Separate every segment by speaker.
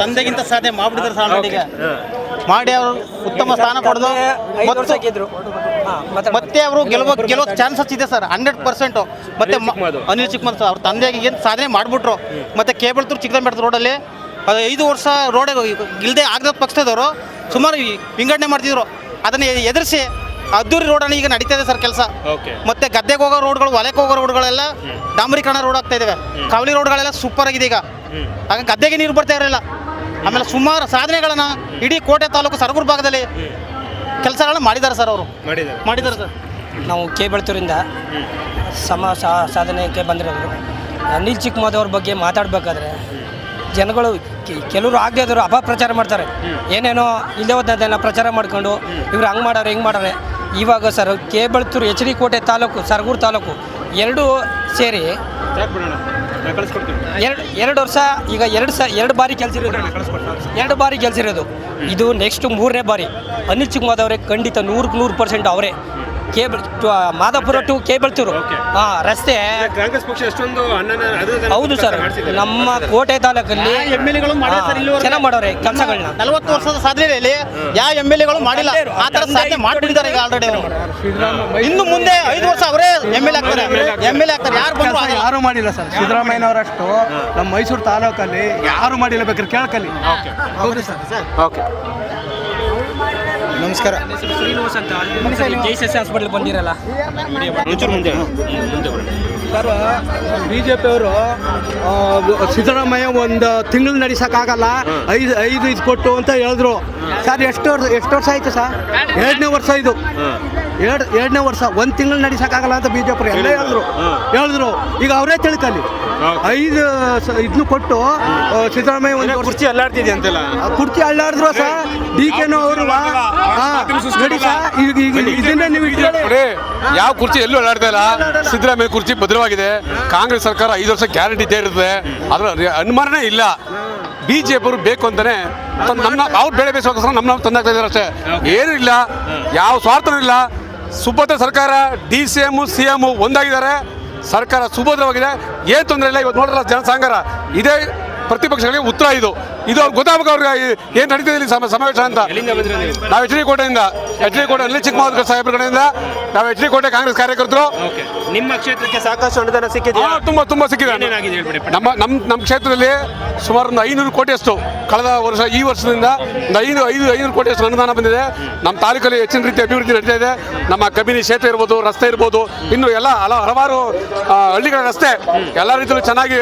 Speaker 1: ತಂದೆಗಿಂತ ಸಾಧನೆ ಮಾಡಿದ್ರು sir already ಈಗ ಮಾಡಿ ಅವರು ಉತ್ತಮ ಸ್ಥಾನ ಪಡೆದು ಮತ್ತು ಅವರು ಗೆಲ್ಲುವ ಗೆಲ್ಲೋ ಚಾನ್ಸಸ್ ಇದೆ ಸರ್ ಹಂಡ್ರೆಡ್ ಪರ್ಸೆಂಟ್ ಮತ್ತೆ ಅನಿಲ್ ಚಿಕ್ಕಮನ್ ಸರ್ ಅವ್ರ ತಂದೆಗೆ ಏನು ಸಾಧನೆ ಮಾಡಿಬಿಟ್ರು. ಮತ್ತೆ ಕೇಬಲ್ ಚಿಕ್ಕದ ಚಿಕ್ಕದಂಬೆಟ್ಟ ರೋಡಲ್ಲಿ ಐದು ವರ್ಷ ರೋಡ್ ಇಲ್ಲದೆ ಆಗದ ಪಕ್ಷದವರು ಸುಮಾರು ವಿಂಗಡಣೆ ಮಾಡ್ತಿದ್ರು. ಅದನ್ನ ಎದುರಿಸಿ ಅದ್ದೂರಿ ರೋಡನ್ನು ಈಗ ನಡೀತಾ ಇದೆ ಸರ್ ಕೆಲಸ. ಮತ್ತೆ ಗದ್ದೆಗೆ ಹೋಗೋ ರೋಡ್ಗಳು ಹೊಲಕ್ಕೆ ಹೋಗೋ ರೋಡ್ಗಳೆಲ್ಲ ಡಾಂಬರೀಕರಣ ರೋಡ್ ಆಗ್ತಾ ಇದಾವೆ. ಕಾವಲಿ ರೋಡ್ಗಳೆಲ್ಲ ಸೂಪರ್ ಆಗಿದೆ ಈಗ. ಆಗ ಗದ್ದೆಗೆ ನೀರು ಬರ್ತಾ ಇರಲಿಲ್ಲ. ಆಮೇಲೆ ಸುಮಾರು ಸಾಧನೆಗಳನ್ನ ಇಡೀ ಕೋಟೆ ತಾಲೂಕು ಸರಗೂರು ಭಾಗದಲ್ಲಿ ಕೆಲಸಗಳನ್ನ ಮಾಡಿದ್ದಾರೆ ಸರ್ ಅವರು.
Speaker 2: ಮಾಡಿದ್ದಾರೆ.
Speaker 1: ಮಾಡಿದ್ದಾರೆ ಸರ್.
Speaker 3: ನಾವು ಕೆ ಬೆಳ್ತೂರಿಂದ ಸಮ ಸಾಧನೆಗೆ ಬಂದಿರೋದು. ಅನಿಲ್ ಚಿಕ್ಕಮದ್ ಅವ್ರ ಬಗ್ಗೆ ಮಾತಾಡಬೇಕಾದ್ರೆ ಜನಗಳು ಕೆ- ಕೆಲವರು ಆಗದೆ ಇದ್ರು ಅಪಪ್ರಚಾರ ಮಾಡ್ತಾರೆ. ಏನೇನೋ ಇಲ್ಲೇ ಹೋದನ್ನೆಲ್ಲ ಪ್ರಚಾರ ಮಾಡ್ಕೊಂಡು ಇವ್ರು ಹಂಗೆ ಮಾಡೋರು ಹಿಂಗೆ ಮಾಡೋರೆ. ಇವಾಗ sir K Beltur H D Kote taluk Sargur taluk ಎರಡೂ ಸೇರಿ ಎರಡು ಎರಡು ವರ್ಷ ಈಗ ಎರಡು ಸ ಎರಡು ಬಾರಿ ಕೆಲಸ ಇರೋದು. ಎರಡು ಬಾರಿ ಕೆಲಸ ಇರೋದು. ಇದು ನೆಕ್ಸ್ಟ್ ಮೂರನೇ ಬಾರಿ. ಅನಿಲ್ ಚಿಕ್ಕಮಾದವ್ರೆ ಖಂಡಿತ ನೂರಕ್ಕೆ ನೂರು ಪರ್ಸೆಂಟ್ ಅವರೇ. ಕೇಬಲ್ ಮಾದಾಪುರ ಟು ಕೇಬಲ್
Speaker 2: ಚೂರು
Speaker 3: ಹಾಂ ರಸ್ತೆ.
Speaker 2: ಕಾಂಗ್ರೆಸ್ ಪಕ್ಷ ಎಷ್ಟೊಂದು
Speaker 3: ಹೌದು ಸರ್. ನಮ್ಮ ಕೋಟೆ ತಾಲೂಕಲ್ಲಿ
Speaker 1: ಎಂ ಎಲ್ ಎಗಳು.
Speaker 3: ಚೆನ್ನಾಗಿ ಮಾಡೋರೆ ಕೆಲಸಗಳನ್ನ
Speaker 1: ನಲವತ್ತು ವರ್ಷದ ಸಾಧನೆಯಲ್ಲಿ ಯಾವ ಎಂ ಎಲ್ ಎಗಳು ಮಾಡಿಲ್ಲ? ಆ ಥರ ಸಾಧನೆ ಮಾಡಿಬಿಟ್ಟಿದ್ದಾರೆ ಈಗ ಆಲ್ರೆಡಿ ಇನ್ನು ಮುಂದೆ ಐದು ವರ್ಷ ಅವರೇ ಎಂ ಎಲ್ ಆಗ್ತಾರೆ. ಎಂ ಎಲ್ ಆಗ್ತಾರೆ. ಯಾರು ಬಂದ್ರು
Speaker 4: ಯಾರು ಮಾಡಿಲ್ಲ ಸರ್? ಸಿದ್ದರಾಮಯ್ಯನವರಷ್ಟು ನಮ್ಮ ಮೈಸೂರು ತಾಲೂಕಲ್ಲಿ ಯಾರು ಮಾಡಿಲ್ಲ ಬೇಕಾದ್ರೆ ಕೇಳ್ಕಲಿ. ಹೌದು ಸರ್.
Speaker 2: ಓಕೆ.
Speaker 1: ನಮಸ್ಕಾರ.
Speaker 3: ಶ್ರೀನಿವಾಸ್ ಅಂತ. ಜೆ ಹಾಸ್ಪಿಟಲ್ ಬಂದಿರಲ್ಲ?
Speaker 2: ಒಂಚೂರು ಮುಂದೆ ಮುಂದೆ
Speaker 4: ಸರ್ ಬಿ ಜೆ ಪಿಯವರು ಸಿದ್ದರಾಮಯ್ಯ ಒಂದು ತಿಂಗಳು ನಡೆಸೋಕ್ಕಾಗಲ್ಲ ಐದು ಐದು ಇದು ಕೊಟ್ಟು ಅಂತ ಹೇಳಿದ್ರು. ಸರ್ ಎಷ್ಟು ವರ್ಷ ಎಷ್ಟು ವರ್ಷ ಆಯ್ತು ಸರ್? ಎರಡನೇ ವರ್ಷ ಇದು. ಎರಡು ಎರಡನೇ ವರ್ಷ ಒಂದು ತಿಂಗಳು ನಡೆಸೋಕ್ಕಾಗಲ್ಲ ಅಂತ ಬಿ ಜೆ ಪಿ ಎಲ್ಲ ಹೇಳಿದ್ರು. ಹೇಳಿದ್ರು. ಈಗ ಅವರೇ ತಿಳ್ಕಲಿ. ಐದು ಇದನ್ನು ಕೊಟ್ಟು ಸಿದ್ದರಾಮಯ್ಯ ಒಂದು
Speaker 2: ಕುರ್ಚಿ ಅಲ್ಲಾಡ್ತಿದೆ ಅಂತೆಲ್ಲ
Speaker 4: ಕುರ್ಚಿ ಅಲ್ಲಾಡಿದ್ರು ಸರ್ ಡಿ ಕೆ ಅವರು ಇದನ್ನ ನೀವು
Speaker 5: ಯಾವ ಕುರ್ಚಿ ಎಲ್ಲೂ ಅಲ್ಲಾಡ್ತಾ ಇಲ್ಲ ಸಿದ್ದರಾಮಯ್ಯ ಕುರ್ಚಿ ಭದ್ರವಾಗಿದೆ ಕಾಂಗ್ರೆಸ್ ಸರ್ಕಾರ ಐದು ವರ್ಷ ಗ್ಯಾರಂಟಿ ಇದ್ದೇ ಇರುತ್ತೆ ಅದರ ಅನುಮಾನನೇ ಇಲ್ಲ ಬಿಜೆಪಿ ಅವರು ಬೇಕು ಅಂತಾನೆ ನಮ್ಮ ಅವ್ರು ಬೆಳೆ ಬೇಯಿಸೋಕೋಸ್ಕರ ನಮ್ಮ ನಾವು ತಂದಾಗ್ತಾ ಇದ್ದಾರೆ ಅಷ್ಟೇ ಏನೂ ಇಲ್ಲ ಯಾವ ಸ್ವಾರ್ಥನೂ ಇಲ್ಲ ಸುಭದ್ರ ಸರ್ಕಾರ D C M C M ಒಂದಾಗಿದ್ದಾರೆ ಸರ್ಕಾರ ಸುಭದ್ರವಾಗಿದೆ. ಏನು ತೊಂದರೆ ಇಲ್ಲ? ಇವತ್ತು ನೋಡ್ರಲ್ಲ ಜನಸಾಂಗರ. ಇದೇ ಪ್ರತಿಪಕ್ಷಗಳಿಗೆ ಉತ್ತರ ಇದು. ಇದು ಗೊತ್ತಾಗ ಗೊತ್ತಾಗಬೇಕು ಅವ್ರಿಗೆ ಏನು ನಡೀತಿದೆ ಇಲ್ಲಿ ಸಮ- ಸಮಾವೇಶ ಅಂತ.
Speaker 2: ನೀವು
Speaker 5: ಎಚ್ ಡಿ ಕೋಟೆಯಿಂದ ಎಚ್ ಡಿ ಕೋಟೆ ಅಲ್ಲಿ ಚಿಕ್ಕಮಗಳೂರು ಸಾಹೇಬ್ರ ಕಡೆಯಿಂದ ನಾವು ಎಚ್ ಡಿ ಕೋಟೆ ಕಾಂಗ್ರೆಸ್ ಕಾರ್ಯಕರ್ತರು.
Speaker 2: ನಿಮ್ಮ ಕ್ಷೇತ್ರಕ್ಕೆ ಸಾಕಷ್ಟು ಅನುದಾನ
Speaker 5: ಸಿಕ್ಕಿದೆ ತುಂಬ ತುಂಬಾ ಸಿಕ್ಕಿದೆ. ನಮ್ಮ ನಮ್ಮ ನಮ್ಮ ಕ್ಷೇತ್ರದಲ್ಲಿ ಸುಮಾರು ಒಂದು ಐನೂರು ಕೋಟಿಯಷ್ಟು ಕಳೆದ ವರ್ಷ ಈ ವರ್ಷದಿಂದ ಒಂದು ಐದು ಐದು ಐನೂರು ಕೋಟಿಯಷ್ಟು ಅನುದಾನ ಬಂದಿದೆ. ನಮ್ಮ ತಾಲೂಕಲ್ಲಿ ಹೆಚ್ಚಿನ ರೀತಿ ಅಭಿವೃದ್ಧಿ ನಡೀತಾ ಇದೆ. ನಮ್ಮ ಕಬಿನಿ ಕ್ಷೇತ್ರ ಇರ್ಬೋದು ರಸ್ತೆ ಇರ್ಬೋದು ಇನ್ನು ಎಲ್ಲ ಹಲ ಹಲವಾರು ಹಳ್ಳಿಗಳ ರಸ್ತೆ ಎಲ್ಲ ರೀತಿಯಲ್ಲೂ ಚೆನ್ನಾಗಿ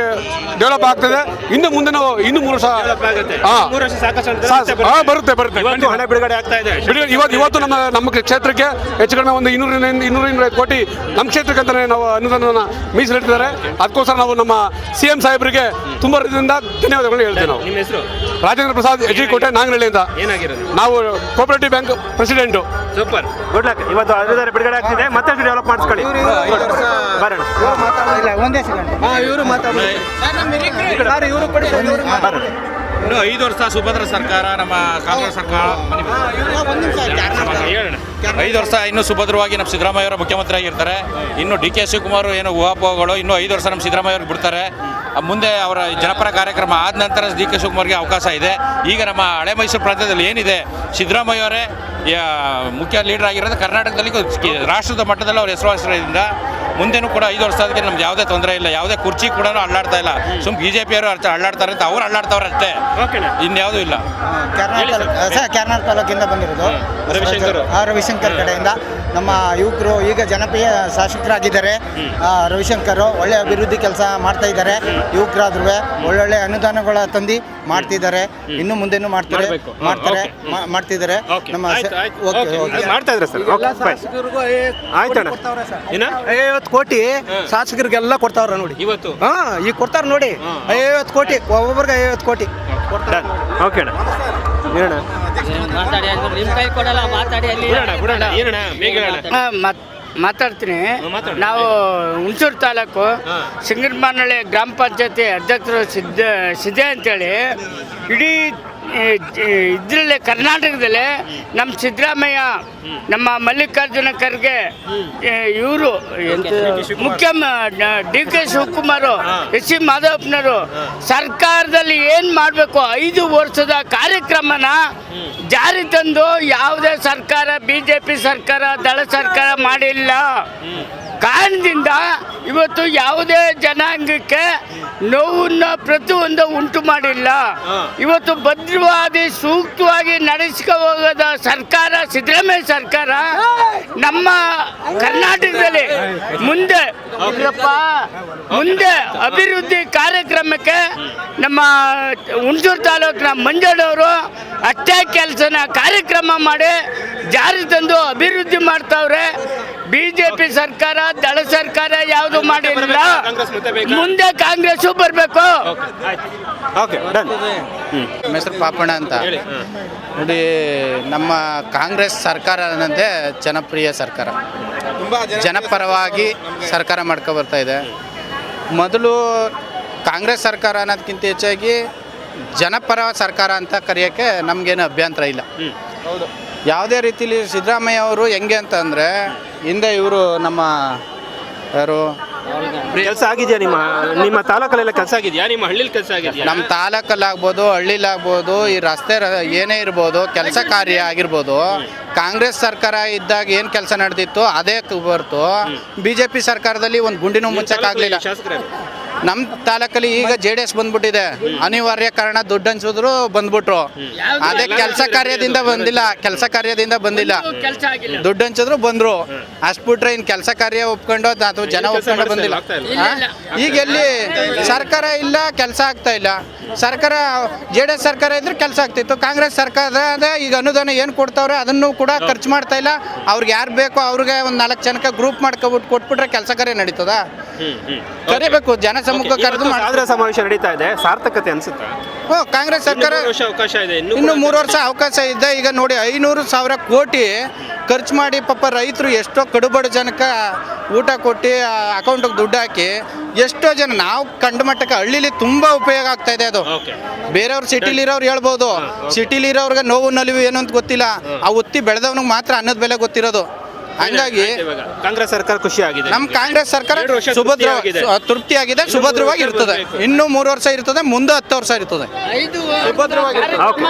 Speaker 5: ಡೆವಲಪ್ ಆಗ್ತದೆ. ಇನ್ನು ಮುಂದೆ ನಾವು ಇನ್ನು ಮೂರು ವರ್ಷ
Speaker 2: ಆಗುತ್ತೆ.
Speaker 5: ಹಾ.
Speaker 2: ಮೂರು ವರ್ಷ ಸಾಕಷ್ಟು ಅನುದಾನ
Speaker 5: ಸಾ-
Speaker 2: ಮತ್ತೆ
Speaker 5: ಹಾ, ಬರುತ್ತೆ ಬರುತ್ತೆ.
Speaker 2: ಇವತ್ತು. ಹಣ ಬಿಡುಗಡೆ ಆಗ್ತಾ ಇದೆ.
Speaker 5: ಬಿಡುಗಡೆ ಇವತ್ತು ಇವತ್ತು ನಮ್ಮ ನಮ್ಮ ಕ್ಷೇತ್ರಕ್ಕೆ ಹೆಚ್ಚು ಕಡಿಮೆ ಒಂದು ಇನ್ನೂರಿಂದ ಇನ್ನೂರ ಇನ್ನೂರೈದು ಕೋಟಿ ನಮ್ಮ ಕ್ಷೇತ್ರಕ್ಕೆ ಅಂತಾನೆ ನಾವು ಅನುದಾನವನ್ನು ಮೀಸಲಿಟ್ಟಿದ್ದಾರೆ. ಅದಕ್ಕೋಸ್ಕರ ನಾವು ನಮ್ಮ ಸಿ ಎಂ ಸಾಹೇಬರಿಗೆ ತುಂಬ ರೀತಿಯಿಂದ ಧನ್ಯವಾದಗಳು ಹೇಳ್ತೀವಿ ನಾವು.
Speaker 2: ನಿಮ್ಮ ಹೆಸರು?
Speaker 5: ರಾಜೇಂದ್ರ ಪ್ರಸಾದ್ ಎಚ್ ಕೋಟೆ ನಾಂಗನಹಳ್ಳಿಯಿಂದ
Speaker 2: ಏನಾಗಿರೋದು?
Speaker 5: ನಾವು cooperative bank president.
Speaker 2: Super. Good luck. ಇವತ್ತು ಅನುದಾನ ಬಿಡುಗಡೆ ಆಗ್ತಿದೆ. ಮತ್ತಷ್ಟು ಡೆವಲಪ್ ಮಾಡಿಸ್ಕೊಳ್ಳಿ. ಬರೋಣ.
Speaker 1: ಒಂದೇ ಸೆಕೆಂಡ್
Speaker 4: ಇವರು ಮಾತಾಡಿ ಇವರು ಕೊಡಿ.
Speaker 6: ಇನ್ನು ಐದು ವರ್ಷ ಸುಭದ್ರ ಸರ್ಕಾರ ನಮ್ಮ ಕಾಂಗ್ರೆಸ್ ಸರ್ಕಾರ
Speaker 2: ಹೇಳೋಣ.
Speaker 6: ಐದು ವರ್ಷ ಇನ್ನು ಸುಭದ್ರವಾಗಿ ನಮ್ಮ ಸಿದ್ದರಾಮಯ್ಯ ಅವರು ಮುಖ್ಯಮಂತ್ರಿ ಆಗಿರ್ತಾರೆ. ಇನ್ನು ಡಿ ಕೆ ಶಿವಕುಮಾರ್ ಏನು ಊಹಾಪೋಹಗಳು ಇನ್ನೂ ಐದು ವರ್ಷ ನಮ್ಮ ಸಿದ್ದರಾಮಯ್ಯ ಅವ್ರಿಗೆ ಬಿಡ್ತಾರೆ. ಮುಂದೆ ಅವರ ಜನಪರ ಕಾರ್ಯಕ್ರಮ ಆದ ನಂತರ ಡಿ ಕೆ ಶಿವಕುಮಾರ್ಗೆ ಅವಕಾಶ ಇದೆ. ಈಗ ನಮ್ಮ ಹಳೆ ಮೈಸೂರು ಪ್ರಾಂತ್ಯದಲ್ಲಿ ಏನಿದೆ ಸಿದ್ದರಾಮಯ್ಯ ಅವರೇ ಯಾ- ಮುಖ್ಯ ಲೀಡರ್ ಆಗಿರೋದು ಕರ್ನಾಟಕದಲ್ಲಿ ಕಿ- ರಾಷ್ಟ್ರದ ಮಟ್ಟದಲ್ಲಿ ಅವ್ರ ಹೆಸರುವಾಸಿರೋದ್ರಿಂದ ಮುಂದೆನೂ ಕೂಡ ಐದು ವರ್ಷ ಅದಕ್ಕೆ ನಮ್ಗೆ ಯಾವುದೇ ತೊಂದರೆ ಇಲ್ಲ. ಯಾವುದೇ ಕುರ್ಚಿ ಕೂಡ ಅಳ್ಳಾಡ್ತಾ ಇಲ್ಲ. ಸುಮ್ ಬಿ ಜೆ ಪಿಯವರು ಅಳ್ಳಾಡ್ತಾರೆ ಅಂತ ಅವ್ರು ಅಳ್ಳಾಡ್ತಾವ್ರೆ ಅಷ್ಟೇ. ಇನ್ಯಾವುದೂ ಇಲ್ಲ.
Speaker 1: ಸರ್. ತಾಲೂಕಿಂದ ಬಂದಿರೋದು.
Speaker 2: ರವಿಶಂಕರ್.
Speaker 1: ಆ, ರವಿಶಂಕರ್ ಕಡೆಯಿಂದ ನಮ್ಮ ಯುವಕರು ಈಗ ಜನಪ್ರಿಯ ಶಾಸಕರಾಗಿದ್ದಾರೆ. ಆ, ರವಿಶಂಕರ್ ಒಳ್ಳೆ ಅಭಿವೃದ್ಧಿ ಕೆಲಸ ಮಾಡ್ತಾ ಇದ್ದಾರೆ. ಯುವಕರಾದ್ರೂ ಒಳ್ಳೊಳ್ಳೆ ಅನುದಾನಗಳ ತಂದು ಮಾಡ್ತಿದ್ದಾರೆ. ಇನ್ನು ಮುಂದೆನೂ ಮಾಡ್ತಾರೆ. ಮಾಡ್ತಾರೆ. ಮಾಡ್ತಿದ್ದಾರೆ. ನಮ್ಮ
Speaker 2: ಮಾಡ್ತಾ ಇದ್ರೆ ಸರ್.
Speaker 4: ಐವತ್ತು ಕೋಟಿ ಶಾಸಕರಿಗೆಲ್ಲ ಕೊಡ್ತಾವ್ರ ನೋಡಿ.
Speaker 2: ಇವತ್ತು?
Speaker 4: ಹಾ ಈಗ ಕೊಡ್ತಾರ ನೋಡಿ. ಐವತ್ತು ಕೋಟಿ ಒಬ್ಬೊಬ್ರಿಗೆ ಐವತ್ತು ಕೋಟಿ.
Speaker 2: ಓಕೆ
Speaker 7: ಮಾತಾಡ್ತೀನಿ. ನಾವು ಹುಣಸೂರು ತಾಲೂಕು
Speaker 2: ಹಾ.
Speaker 7: ಗ್ರಾಮ ಪಂಚಾಯತಿ ಅಧ್ಯಕ್ಷರು ಸಿದ್ದ ಸಿದ್ದೆ ಅಂತೇಳಿ ಇಡೀ ಇದರಲ್ಲೇ ಕರ್ನಾಟಕದಲ್ಲಿ ನಮ್ಮ ಸಿದ್ದರಾಮಯ್ಯ ನಮ್ಮ ಮಲ್ಲಿಕಾರ್ಜುನ ಖರ್ಗೆ ಇವರು ಮುಖ್ಯ D K Shivakumar S C ಮಾಧವಪ್ಪನವರು ಸರ್ಕಾರದಲ್ಲಿ ಏನು ಮಾಡಬೇಕು? ಐದು ವರ್ಷದ ಕಾರ್ಯಕ್ರಮನ ಜಾರಿ ತಂದು ಯಾವುದೇ ಸರ್ಕಾರ ಬಿ ಜೆ ಪಿ ಸರ್ಕಾರ ದಳ ಸರ್ಕಾರ ಮಾಡಿಲ್ಲ. ಕಾರಣದಿಂದ ಇವತ್ತು ಯಾವುದೇ ಜನಾಂಗಕ್ಕೆ ನೋವನ್ನು ಪ್ರತಿಯೊಂದು ಉಂಟು ಮಾಡಿಲ್ಲ. ಇವತ್ತು ಭದ್ರವಾಗಿ ಸೂಕ್ತವಾಗಿ ನಡೆಸ್ಕೊ ಹೋಗೋದ ಸರ್ಕಾರ ಸಿದ್ದರಾಮಯ್ಯ ಸರ್ಕಾರ ನಮ್ಮ ಕರ್ನಾಟಕದಲ್ಲಿ ಮುಂದೆ ಮುಂದೆ ಅಭಿವೃದ್ಧಿ ಕಾರ್ಯಕ್ರಮಕ್ಕೆ ನಮ್ಮ ಹುಣಸೂರು ತಾಲೂಕಿನ ಮಂಜಣ್ಣವರು ಅಷ್ಟೇ ಕೆಲಸನ ಕಾರ್ಯಕ್ರಮ ಮಾಡಿ ಜಾರಿ ತಂದು ಅಭಿವೃದ್ಧಿ ಮಾಡ್ತಾವ್ರೆ. ಬಿಜೆಪಿ ಸರ್ಕಾರ ದಳ ಸರ್ಕಾರ ಯಾವುದು ಮಾಡಿಲ್ಲ. ಮುಂದೆ ಕಾಂಗ್ರೆಸ್ ಬರಬೇಕು.
Speaker 2: Okay done.
Speaker 8: ನಮ್ಮ ಹೆಸರು ಪಾಪಣ್ಣ ಅಂತ. ನೋಡಿ ನಮ್ಮ ಕಾಂಗ್ರೆಸ್ ಸರ್ಕಾರ ಅನ್ನೋದೇ ಜನಪ್ರಿಯ ಸರ್ಕಾರ. ಜನಪರವಾಗಿ ಸರ್ಕಾರ ಮಾಡ್ಕೊ ಬರ್ತಾ ಇದೆ. ಮೊದಲು ಕಾಂಗ್ರೆಸ್ ಸರ್ಕಾರ ಅನ್ನೋದಕ್ಕಿಂತ ಹೆಚ್ಚಾಗಿ ಜನಪರ ಸರ್ಕಾರ ಅಂತ ಕರೆಯೋಕ್ಕೆ ನಮಗೇನು ಅಭ್ಯಂತರ ಇಲ್ಲ. ಯಾವುದೇ ರೀತಿಲಿ ಸಿದ್ದರಾಮಯ್ಯ ಅವರು ಹೆಂಗೆ ಅಂತಂದರೆ ಹಿಂದೆ ಇವರು ನಮ್ಮ ಯಾರು?
Speaker 2: ಕೆಲಸ ಆಗಿದೆಯಾ ನಿಮ್ಮ ನಿಮ್ಮ ತಾಲೂಕಲ್ಲೆಲ್ಲ ಕೆಲಸ ಆಗಿದೆಯಾ? ನಿಮ್ಮ ಹಳ್ಳಿಲಿ ಕೆಲಸ ಆಗಿದೆಯಾ?
Speaker 8: ನಮ್ಮ ತಾಲೂಕಲ್ಲಾಗ್ಬೋದು ಹಳ್ಳಿಲಾಗ್ಬೋದು ಈ ರಸ್ತೆ ರ- ಏನೇ ಇರ್ಬೋದು ಕೆಲಸ ಕಾರ್ಯ ಆಗಿರ್ಬೋದು ಕಾಂಗ್ರೆಸ್ ಸರ್ಕಾರ ಇದ್ದಾಗ ಏನು ಕೆಲಸ ನಡೆದಿತ್ತು ಅದೇ ಬರ್ತು ಬಿ ಜೆ ಪಿ ಸರ್ಕಾರದಲ್ಲಿ ಒಂದು ಗುಂಡಿನೂ ಮುಚ್ಚಕ್ಕಾಗಲಿಲ್ಲ
Speaker 2: ಶಾಸಕರೇ
Speaker 8: ನಮ್ಮ ತಾಲೂಕಲ್ಲಿ ಈಗ ಜೆ ಡಿ ಎಸ್ ಬಂದ್ಬಿಟ್ಟಿದೆ. ಅನಿವಾರ್ಯ ಕಾರಣ ದುಡ್ಡು ಹಂಚಿದ್ರು ಬಂದ್ಬಿಟ್ರು. ಅದೇ ಕೆಲಸ ಕಾರ್ಯದಿಂದ ಬಂದಿಲ್ಲ ಕೆಲಸ ಕಾರ್ಯದಿಂದ ಬಂದಿಲ್ಲ. ದುಡ್ಡು ಹಂಚಿದ್ರು ಬಂದ್ರು. ಅಷ್ಟು ಬಿಟ್ರೆ ಇನ್ನು ಕೆಲಸ ಕಾರ್ಯ ಒಪ್ಕೊಂಡು ಅಥವಾ ಜನ ಒಪ್ಕೊಂಡು ಬಂದಿಲ್ಲ? ಈಗ ಎಲ್ಲಿ ಸರ್ಕಾರ ಇಲ್ಲ ಕೆಲಸ ಆಗ್ತಾ ಇಲ್ಲ. ಸರ್ಕಾರ ಜೆ ಡಿ ಎಸ್ ಸರ್ಕಾರ ಇದ್ರೆ ಕೆಲಸ ಆಗ್ತಿತ್ತು. ಕಾಂಗ್ರೆಸ್ ಸರ್ಕಾರ ಈಗ ಅನುದಾನ ಏನು ಕೊಡ್ತಾವ್ರೆ ಅದನ್ನು ಕೂಡ ಖರ್ಚು ಮಾಡ್ತಾ ಇಲ್ಲ. ಅವ್ರಿಗೆ ಯಾರು ಬೇಕೋ ಅವ್ರಿಗೆ ಒಂದು ನಾಲ್ಕು ಜನಕ್ಕೆ ಗ್ರೂಪ್ ಮಾಡ್ಕೊಬಿಟ್ಟು ಕೊಟ್ಬಿಟ್ರೆ ಕೆಲಸ ಕಾರ್ಯ ನಡೀತದ? ಕರಿಬೇಕು ಜನಸಮ್ಮುಖ ಕರೆದು ಮಾಡ್-
Speaker 2: ಸಮಾವೇಶ ನಡೀತಾ ಇದೆ. ಸಾರ್ಥಕತೆ ಅನ್ಸುತ್ತೆ?
Speaker 8: ಓ ಕಾಂಗ್ರೆಸ್ ಸರ್ಕಾರ
Speaker 2: ಇನ್ನು ಮೂರು ವರ್ಷ ಅವಕಾಶ ಇದೆ ಇನ್ನು
Speaker 8: ಇನ್ನು ಮೂರು ವರ್ಷ ಅವಕಾಶ ಇದೆ. ಈಗ ನೋಡಿ ಐನೂರು ಸಾವಿರ ಕೋಟಿ ಖರ್ಚು ಮಾಡಿ ಪಾಪ ರೈತರು ಎಷ್ಟೋ ಕಡುಬಡ ಜನಕ್ಕೆ ಊಟ ಕೊಟ್ಟು ಅಕೌಂಟಿಗೆ ದುಡ್ಡು ಹಾಕಿ ಎಷ್ಟೋ ಜನ ನಾವು ಕಂಡ ಮಟ್ಟಕ್ಕೆ ಹಳ್ಳಿಲಿ ತುಂಬ ಉಪಯೋಗ ಆಗ್ತಾ ಇದೆ ಅದು.
Speaker 2: ಬೇರೆಯವ್ರ
Speaker 8: ಬೇರೆಯವ್ರು ಸಿಟಿಲಿರೋರು ಹೇಳ್ಬೋದು. ಸಿಟಿಲಿರೋರ್ಗೆ ನೋವು ನಲಿವು ಏನು ಅಂತ ಗೊತ್ತಿಲ್ಲ. ಆ ಒತ್ತಿ ಬೆಳೆದವನಿಗೆ ಮಾತ್ರ ಅನ್ನದ ಬೆಲೆ ಗೊತ್ತಿರೋದು. ಹಂಗಾಗಿ
Speaker 2: ಇವಾಗ ಕಾಂಗ್ರೆಸ್ ಸರ್ಕಾರ ಖುಷಿ ಆಗಿದೆ
Speaker 8: ನಮ್ಮ ಕಾಂಗ್ರೆಸ್ ಸರ್ಕಾರ
Speaker 2: ಎರಡು ವರ್ಷ
Speaker 8: ಸುಭದ್ರ
Speaker 2: ತೃಪ್ತಿಯಾಗಿದೆ.
Speaker 8: ಆಗಿದೆ ತೃಪ್ತಿಯಾಗಿದೆ
Speaker 2: ಇನ್ನು
Speaker 8: ಸುಭದ್ರವಾಗಿ
Speaker 2: ವರ್ಷ
Speaker 8: ಇರ್ತದೆ. ಇನ್ನು ಮೂರು ವರ್ಷ ಇರ್ತದೆ ಮುಂದೆ ಹತ್ತು ವರ್ಷ ಇರ್ತದೆ.
Speaker 2: ಓಕೆ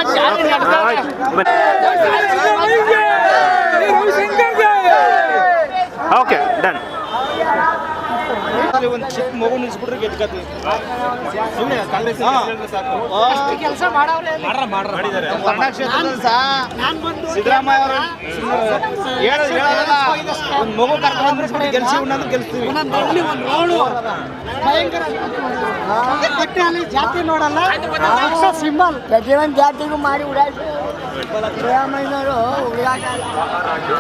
Speaker 1: ಒಂದು ಚಿಕ್ಕ ಮಗು ನಿಲ್ಸ್ಬಿಟ್ರೆ ಗೆದ್ಕತ್ತೀವಿ ಕರ್ನಾಟಕ ಕ್ಷೇತ್ರದಲ್ಲಿ ಸಹ ಸಿದ್ದರಾಮಯ್ಯ ಅವರು ಹೇಳೋದು ಹೇಳೋದಲ್ಲ ಒಂದು ಮಗು ಕರ್ಕೊಂಡು ಗೆಲ್ಸಿ ಉಣ್ಣಂದ್ರೆ ಗೆಲ್ಸ್ತೀವಿ.
Speaker 9: ಸಿಂಬಲ್. ಪ್ರತಿಯೊಂದು ಜಾತಿಗೂ ಮಾಡಿ ಉಡಾಯಿಸಿ ಸಿದ್ದರಾಮಯ್ಯನವರು ಹುಡುಗಾಟ